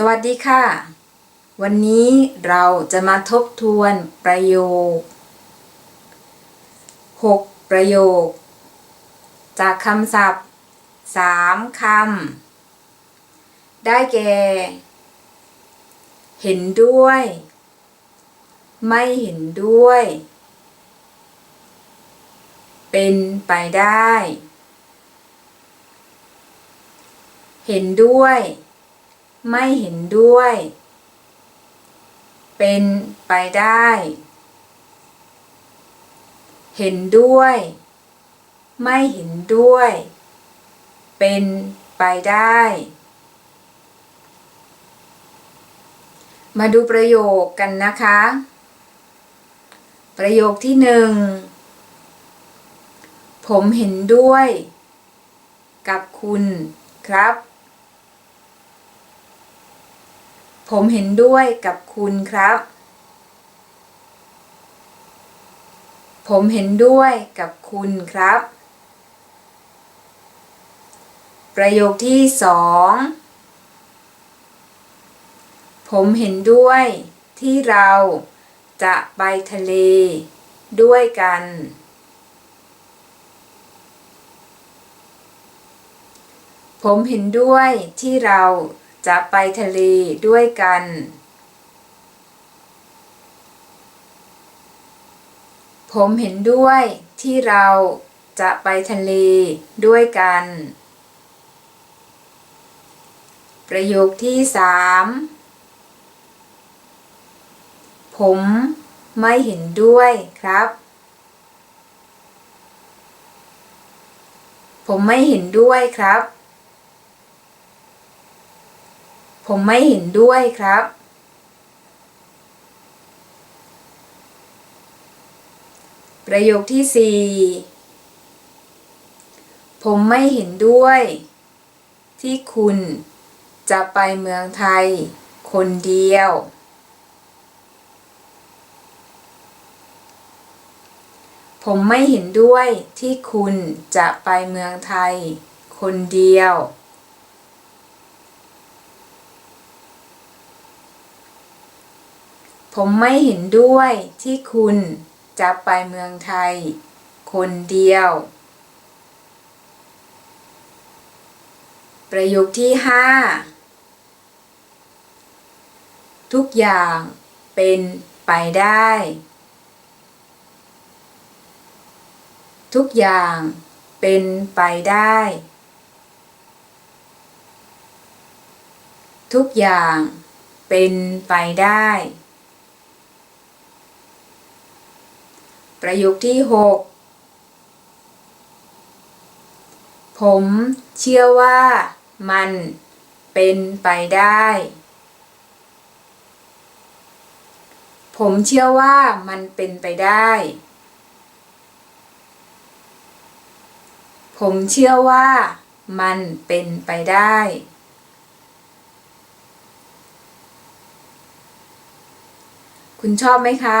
สวัสดีค่ะ วันนี้เราจะมาทบทวนประโยค 6 ประโยค จากคำศัพท์ 3 คำ ได้แก่ เห็นด้วย ไม่เห็นด้วย เป็นไปได้ เห็นด้วย ไม่เห็นด้วย เป็นไปได้ เห็นด้วย ไม่เห็นด้วย เป็นไปได้ มาดูประโยคกันนะคะ ประโยคที่หนึ่ง ผมเห็นด้วย กับคุณครับ ผมเห็นด้วยกับคุณครับ ผมเห็นด้วยกับคุณครับ ประโยคที่สองผมเห็นด้วยที่เราจะไปทะเลด้วยกัน ผมเห็นด้วยที่เรา จะไปทะเลด้วยกัน ผมเห็นด้วยที่เราจะไปทะเลด้วยกัน ประโยคที่สามผมไม่เห็นด้วยครับ ผมไม่เห็นด้วยครับ ผมไม่เห็นด้วยครับ ประโยคที่สี่ผมไม่เห็นด้วย ที่คุณจะไปเมืองไทย คนเดียว ผมไม่เห็นด้วยที่คุณจะไปเมืองไทย คนเดียว ผมไม่เห็นด้วยที่คุณจะไปเมืองไทย คนเดียว ประโยคที่ห้าทุกอย่างเป็นไปได้ ทุกอย่างเป็นไปได้ ทุกอย่างเป็นไปได้ ประโยคที่หกผมเชื่อว่ามันเป็นไปได้ ผมเชื่อว่ามันเป็นไปได้ ผมเชื่อว่ามันเป็นไปได้ คุณชอบไหมคะ